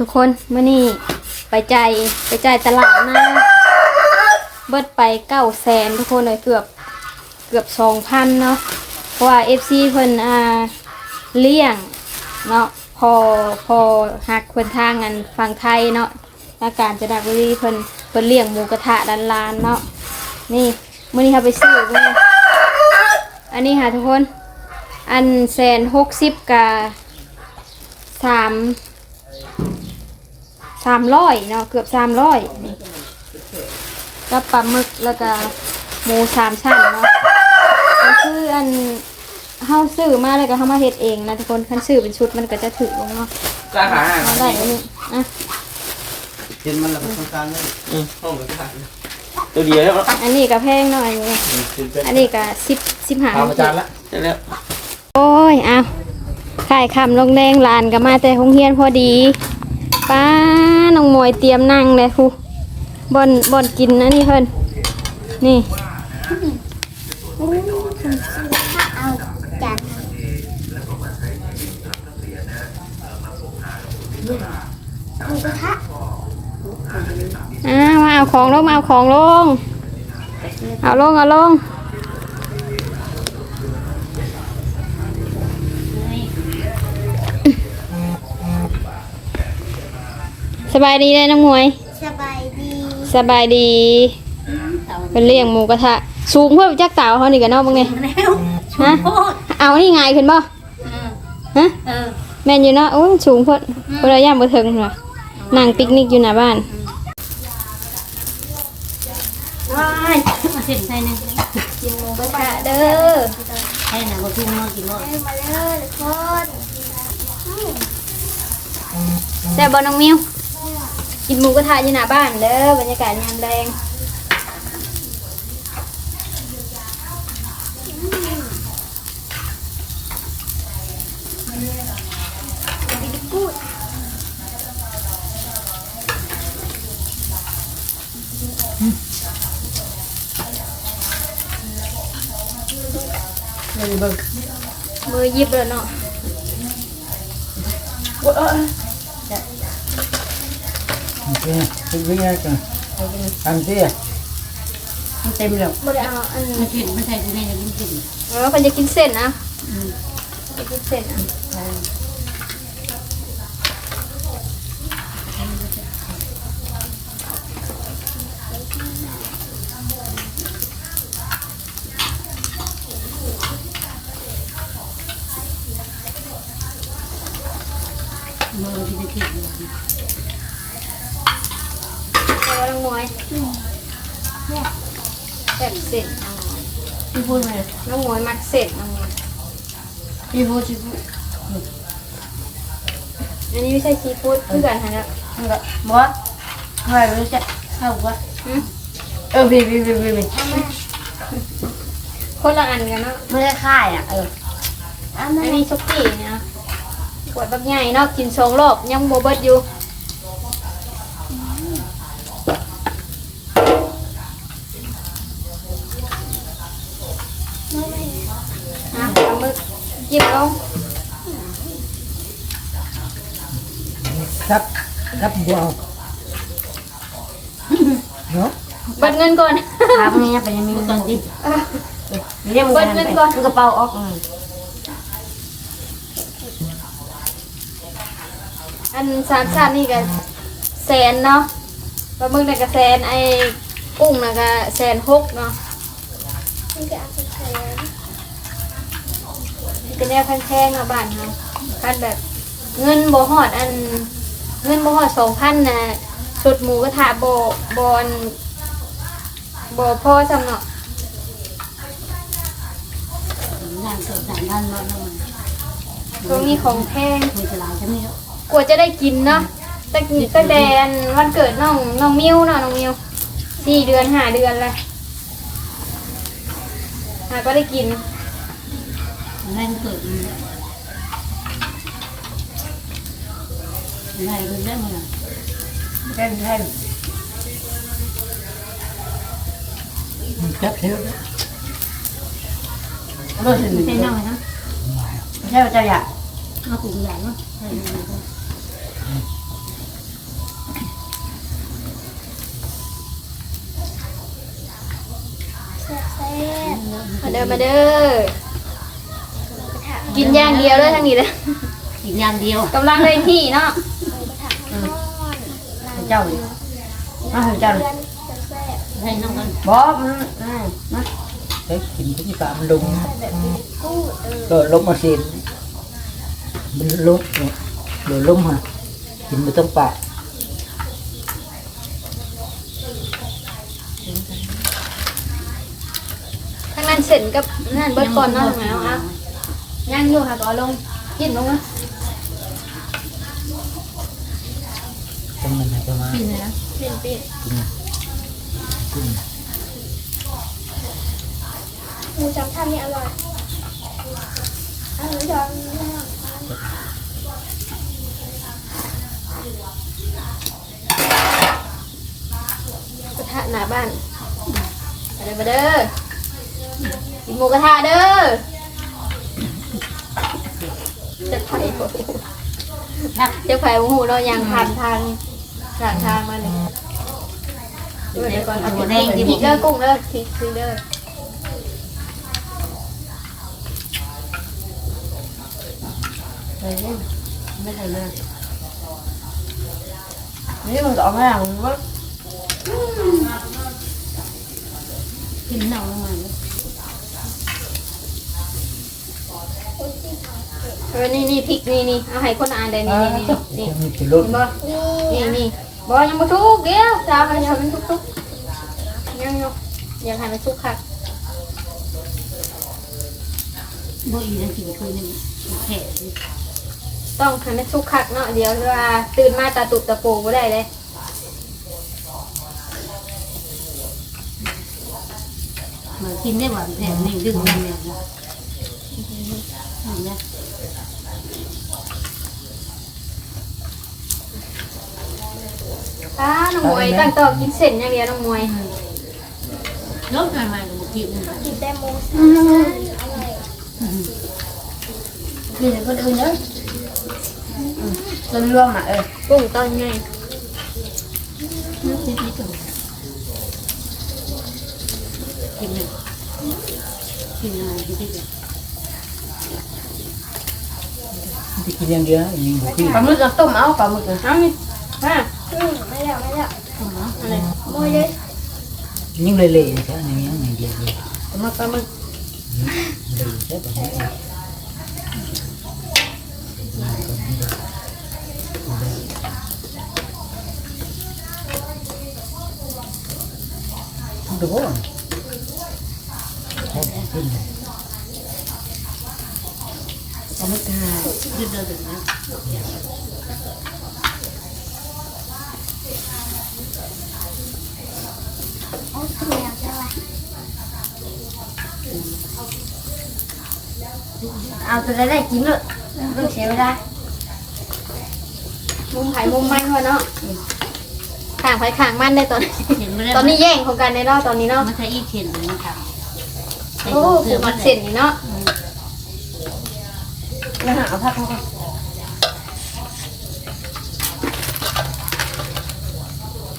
ทุกคนเมื่อนี้ไปใจไปใจตลาดมาเบิดไปเก้าแสนทุกคนเลยเกือบเกือบสองพันเนาะเพราะว่าเอฟซีเพิ่นอ่าเลี้ยงเนาะพอพอหักเพิ่นทางกันฝั่งไทยเนาะอาการจะดักบุรีเพิ่นเพิ่นเลี้ยงหมูกระทะดันลานเนาะนี่เมื่อนี้เขาไปซื้อเบิ่งอันนี้ค่ะทุกคน อันแสนหกสิบกับสาม สามร้อยเนาะเกือบสามร้อยก็ปลาหมึกแล้วก็หมูสามชั้นเนาะก็คืออันเฮาซื้อมาแล้วก็เฮามาเฮ็ดเองนะทุกคนคันซื้อเป็นชุดมันก็จะถือลงเนาะกล้าหาเอาได้อันนี้อะกินมันแล้วมันต้องการเลยห้องกระถางตัวเดียวแล้วอันนี้ก็แพงหน่อยนี่กินเป็นอันนี้ก็สิบสิบห้าทำอาจารย์ละใช่แล้วโอ้ยเอาขายคำลงแดงลานก็มาแต่โรงเรียนพอดีป้า น้องมวยเตรียมนั่งเลยครูบอนบอนกินนะนี่เพิ่นนี่เอาจานอ่ามาเอาของลงมาเอาของลง เอาลงเอาลง สบายดีเลยน้องมวย สบายดีสบายดีเป็นเลี้ยงหมูกระทะสูงเพิ่มจักเต่าเขานี่กันเนาะบ้างเนี่ยแล้วฮะเอานี่ไงายขึ้นบ่ฮะเออแม่นอยู่เนาะโอ้ยสูงเพิ่นเพิ่นเอาย่างบ่ถึงหรอนั่งปิกนิกอยู่หน้าบ้านว้ายมาเส้นไทยนะกินหมูกระทะเด้อให้นะบ่ทุ่มมากินบ่มาเลยทุกคนแซ่บบ่น้องมิว กินหมูกระทะอยู่หน้าบ้านเด้อบรรยากาศยามแรงไม่ได้เบิ่งมือหยิบเลยเนาะโอ เคเป็นวิ่งไรกันทำที่มันเต็มแล้วบ่ได้เอาอันมากินมาใส่ในน้ำกินเออเพิ่นจะกินเส้นนะจะกินเส้นอะ มือที่จะกิน เอาไว้น้องมวย แซ่บเส้นเอาพี่พูดมาน้องมวยมักเส้นน้องมวยพี่พูดพี่พูดอันนี้ไม่ใช่ซีฟู้ดคือกันฮะเนี่ยมันก็บ่ใครรู้จักเข้าว่าหืมเออพี่พี่พี่พี่คนละอันกันเนาะไม่ได้ค่ายอะเอออันนี้ซุกี้เนี่ยขวดบักใหญ่เนาะกินสองรอบยังโบเบิดอยู่ อะเอามือหยิบลงครับครับบัวเนาะเบิดเงินก่อนถามนี่เป็นยังมีตอนที่เรียกมึงมันกระเป๋าออกอันสามชาตินี่ก็แสนเนาะปลาหมึกน่ะก็แสนไอ้กุ้งน่ะก็แสนหกเนาะ นี่ก็เอาไปแสนนี่ก็แนวแพงๆเนาะบ้านเฮาคันแบบเงินบ่ฮอดอัน เงินบ่ฮอดสองพันน่ะชุดหมูกระทะบ่บ่อันบ่พอซำเนาะงานเกิดจากด้านนอกนั่นตรงนี้ของแพงมีตลาดใช่ไหมครับกว่าจะได้กินเนาะตั้งตั้งแต่อันวันเกิดน้องน้องมิวเนาะน้องมิวสี่เดือนห้าเดือนเลย หาก็ได้กินงานเกิดงานเกิดได้มั้งแท่นแท่นจับเที่ยวรถถึงใช่น้อยนะใช่เจ้าอยากเอากลุ่มใหญ่เนาะ มาเด้อมาเด้อกินอย่างเดียวเลยทั้งนี้เลยอีกอย่างเดียวกำลังเลยที่เนาะเจ้าดิมาให้เจ้าดิให้น้องกันบ่มันนั่นมาเฮ้ยกินที่ปลามันลงก็ลงมาเสียนมันลงเดี๋ยวลงมากินไม่ต้องปะทั้ งนั้นเสร็จกับนั่นเบิดก่อนเนาะทางไหนเอาเอาย่างอยู่ค่ะก็เอาลงกินลงนะตรงนั้นจะมาปีนเลยนะปิ่นปิ่นกินหมูสามชั้นนี่อร่อยอร่อยจังกระทะหน้าบ้านมาเด้อมาเด้อ กินหมูกระทะเด้อจะไผ่บ่ครับจะไผ่หูเรายังผ่านทางผ่านทางมาเนี่ยเดี๋ยวก่อนเอาพริกเด้อกุ้งเด้อพริกซื้อเด้อเฮ้ยไม่ใช่เลยนี่มันก็เอามาอย่างว่ากินเน่าลงมา เลยเออ นี่นี่พริกนี่นี่เอาให้คนอ่านเลยนี่นี่นี่นี่มีกิโลเห็นบ่นี่นี่บ่ยังบ่ทุกเดี๋ยวสาวให้ยังมันทุกๆยังอยู่ยังให้มันทุกคักบ่อีนั่นกินคืนนึงแค่ต้องให้มันทุกคักเนาะเดี๋ยวเวลาตื่นมาตาตุบตะโปบ่ได้เลยมากินได้หวานแผ่นนี่ดึงมันเนี่ยนะนี่นะ อ้าน้องมวยตั้งโต๊ะกินเส้นอย่างเดียวน้องมวยลบมาใหม่กับบุกี้มันกินแต่หมูสามชั้นอร่อยคือคนอื่นเนาะต้นรวมอะเออกุ้งตอนไงนิดนิดตัวกินหนึ่งกินอะไรนิดนิดที่กินอย่างเดียวยิงบุกี้ปลาหมึกต้มเอาปลาหมึกเอานี่มาอืมไม่ แล้วไม่แล้วต้มเอาอะไรโมยเลยยิงเลยเลยใช่ไหมยังไงเดียวเลยปลาหมึกปลาหมึกเลยใช่ไหมดูว่าใช่ขึ้นปลาหมึกหายืดเดินถึงนะ โอ้ยเสียจังเลย เอาตัวได้กินเลยเรื่องเสียเวลามุมไผ่มุมมันพอเนาะข้างไผ่ข้างมันได้ตอน เห็นไม่ได้ตอนนี้แย่งของกันในเนาะตอนนี้เนาะมันใช้อีเข็นเลยนะคะโอ้ผูกมัดเส้นนี่เนาะแล้วหาพักเขาก็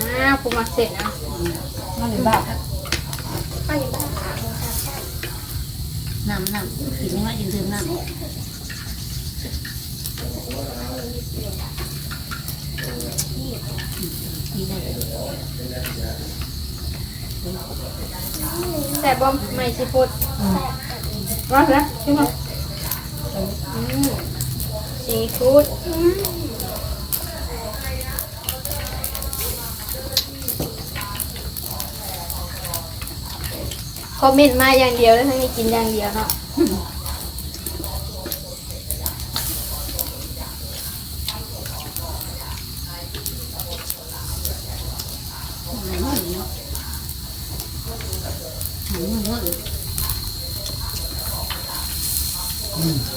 อ้าวผูกมัดเส้นอะมันเป็นบ้าป้าอยู่บ้านหาหมูสามชั้น น้ำน้ำกินไม่ว่ากินดื่มน้ำนี่เลยแต่บอมไม่สิพูดร้อนแล้วใช่ไหมซีฟู้ด คอมเมนต์มาอย่างเดียวแล้วทั้งนี้กินอย่างเดียวเนาะ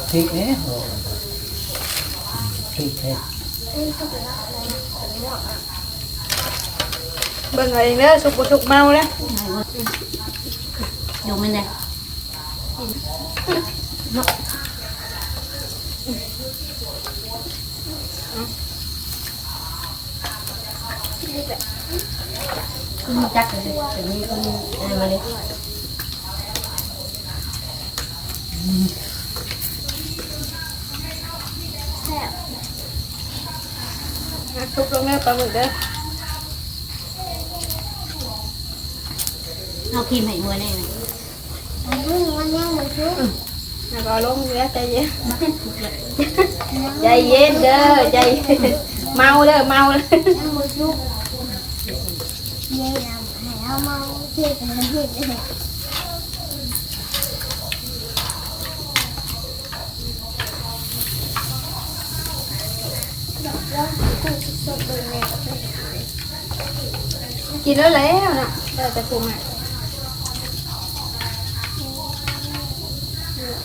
พริกเนี่ยโอ้พริกแท้เบิ่งเอาเองเด้อสุกบ่สุกเมาแล้ว ดูมันเลยขึ้นจักเลยแต่นี่ก็อะไรมาเลยทุบลงแล้วปลาหมึกเด้อเอาครีมให้มือแน่เลย มันยังไม่ชุบแล้วก็ลงแล้วใจเย็นใ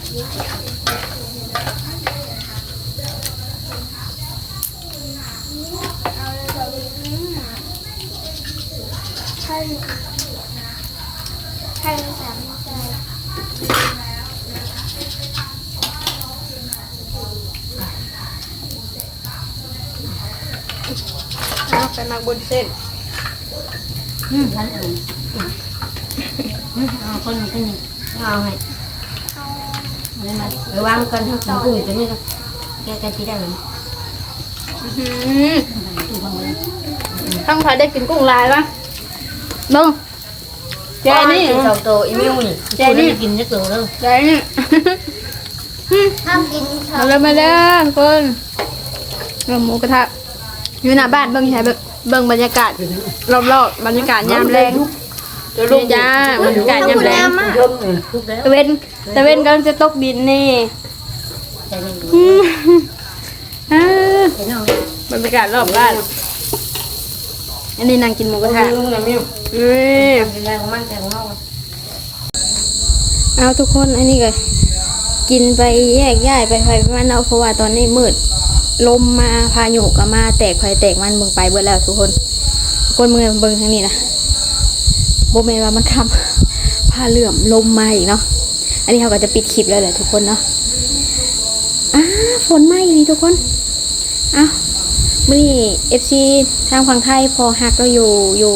เอใจเย็นเมาเด้อเมาเลยยังไม่ชุบเย้นำให้เอามาบกันเทียบเลยแล้วกูจะสดเลยแม่กินแล้วแล้วนะเด้อจะปรุงอะเอานใช่ใช่สามใจเอาไปหมักบนเส้น อืมฉันเอาอืมาคนนี้คนนี้เอาให้ เอาเลยมาไปวางกันทั้งสองกลุ่มตัวนี้กันแกแกที่ได้เลยอื้อหือต้องพาได้กินกุ้งลายปะเบิ้งแกนี่สองตัวอีมิวนี่แกนี่กินได้ตัวแล้วแกนี่ห้ามกินเถมาอะเลยมาเลยทุกคนเริ่มหมูกระทะอยู่หน้าบ้านเบิ้งใช่เบิ้งบรรยากาศรอบๆบรรยากาศยามแรง นี่จ้าบรรยากาศยามแรงเริ่มเลยทุกแล้วตะเวนตะเวนกำลังจะตกดินนี่ใจเย็นอืมอ่าๆเห็นเอาบรรยากาศรอบบ้าน อันนี้นางกินหมูกระทะลุงนะมิวอืมเป็นไรของมันแต่ของเราเอาทุกคนอันนี้ก็กินไปแยกย้ายไปไปมันเอาเพราะว่าตอนนี้มืดลมมาพายุก็มาแตกไฟแตกมันเบิ่งไปเบิดแล้วทุกคนทุกคนเบิ่งเบิ่งทางนี้นะโบเมนว่ามันคำผ้าเหลื่อมลมมาอีกเนาะอันนี้เขาก็จะปิดคลิปแล้วแหละทุกคนเนาะอ้าฝนมาอีกนี่ทุกคนอ้าวมื่อนี้เอฟซีทางฝั่งไทยพอฮักเราอยู่อยู่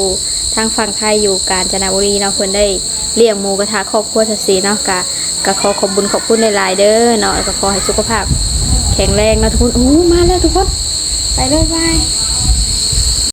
ทางฝั่งไทยอยู่กาญจนบุรีเนาะเพิ่นได้เลี้ยงหมูกระทะครอบครัวทัศสีเนาะกะกะขอขอบบุญขอบคุณในหลายเด้อเนาะแล้วก็ขอให้สุขภาพ แข็งแรงนะทุกคนโอ้มาแล้วทุกคนไปเลยไป